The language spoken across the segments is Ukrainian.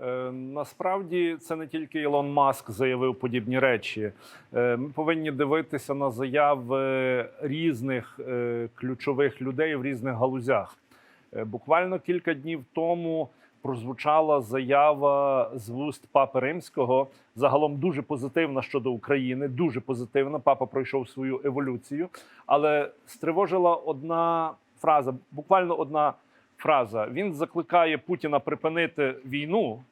Е, Насправді це не тільки Ілон Маск заявив подібні речі. Е, Ми повинні дивитися на заяви різних е, ключових людей в різних галузях. Буквально кілька днів тому прозвучала заява з вуст Папи Римського. Загалом дуже позитивна щодо України. Дуже позитивна. Папа пройшов свою еволюцію, але стривожила одна фраза, буквально одна фраза. Він закликає Путіна припинити війну,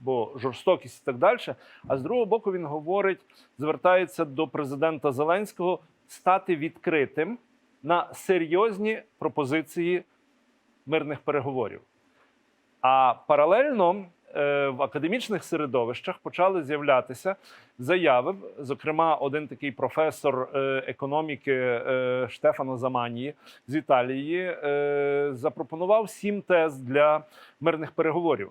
бо жорстокість і так далі. А з другого боку, він говорить, звертається до президента Зеленського стати відкритим на серйозні пропозиції мирних переговорів. А паралельно в академічних середовищах почали з'являтися заяви. Зокрема, один такий професор е, економіки е, Штефано Заманії з Італії е, запропонував сім тез для мирних переговорів.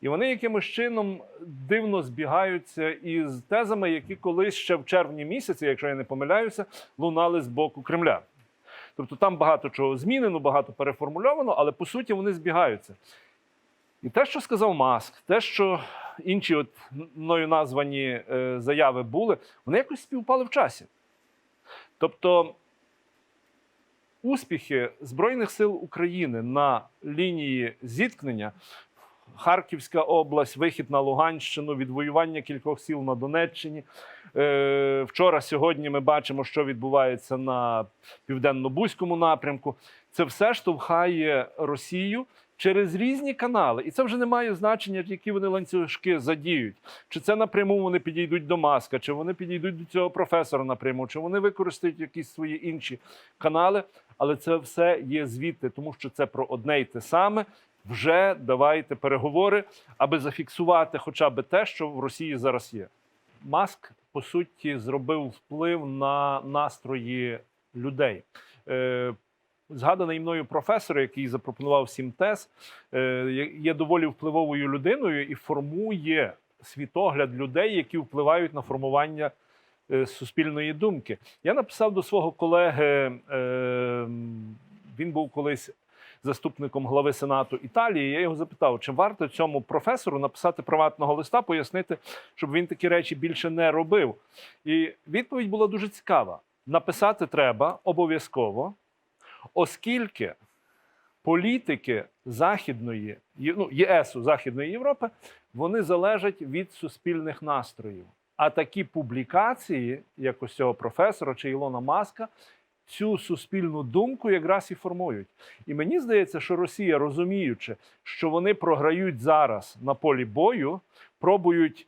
І вони якимось чином дивно збігаються із тезами, які колись ще в червні місяці, якщо я не помиляюся, лунали з боку Кремля. Тобто там багато чого змінено, багато переформульовано, але по суті вони збігаються. І те, що сказав Маск, те, що інші от мною названі е, заяви були, вони якось співпали в часі. Тобто успіхи Збройних сил України на лінії зіткнення, Харківська область, вихід на Луганщину, відвоювання кількох сіл на Донеччині. Е, Вчора, сьогодні ми бачимо, що відбувається на південно-бузькому напрямку. Це все штовхає Росію через різні канали. І це вже не має значення, які вони ланцюжки задіють. Чи це напряму вони підійдуть до маска, чи вони підійдуть до цього професора напряму, чи вони використають якісь свої інші канали. Але це все є звідти, тому що це про одне й те саме. Вже давайте переговори, аби зафіксувати хоча б те, що в Росії зараз є. Маск по суті зробив вплив на настрої людей. Згаданий мною професор, який запропонував сім тез, е, є- є доволі впливовою людиною і формує світогляд людей, які впливають на формування е, суспільної думки. Я написав до свого колеги, е, він був колись заступником глави Сенату Італії. Я його запитав, чи варто цьому професору написати приватного листа, пояснити, щоб він такі речі більше не робив. І відповідь була дуже цікава: написати треба обов'язково, оскільки політики Західної ну, ЄСу Західної Європи вони залежать від суспільних настроїв. А такі публікації, як ось цього професора чи Ілона Маска, цю суспільну думку якраз і формують. І мені здається, що Росія, розуміючи, що вони програють зараз на полі бою, пробують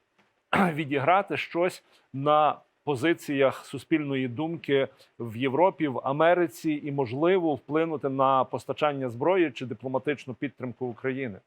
відіграти щось на позиціях суспільної думки в Європі, в Америці і, можливо, вплинути на постачання зброї чи дипломатичну підтримку України.